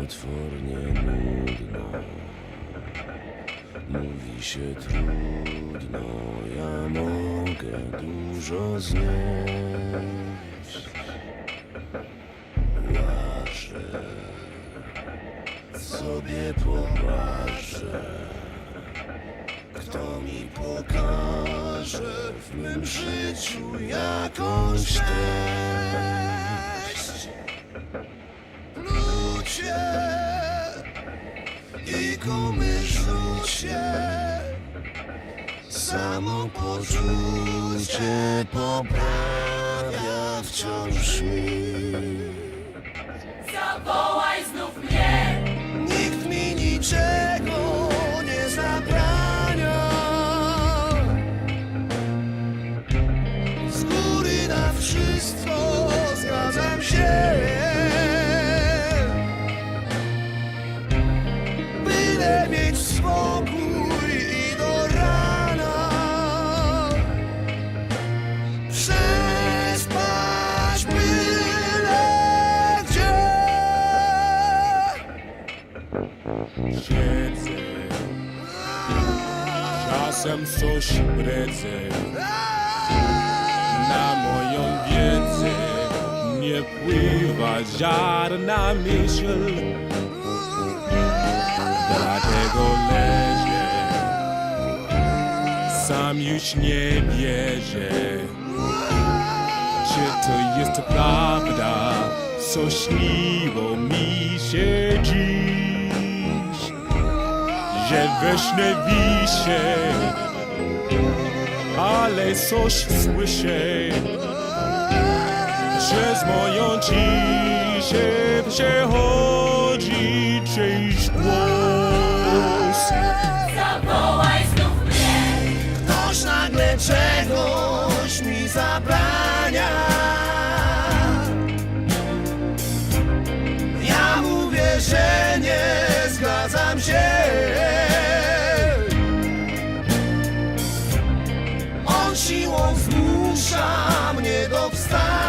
potwornie nudno. Mówi się trudno, ja mogę dużo znieść. Łażę, sobie poparzę. Kto mi pokaże w mym życiu jakąś treść? I gumy rzucie Samopoczucie poprawia wciąż mi. Zawołaj siedzę Czasem coś bredzę Na moją wiedzę Nie pływa żadna myśl. Dlatego leżę. Sam już nie wierzę. Czy to jest prawda? Co śniło mi się dziś że we śnie wiszę, ale coś słyszę, przez moją ciszę przechodzi czyjś głos. zmusza mnie do wstania.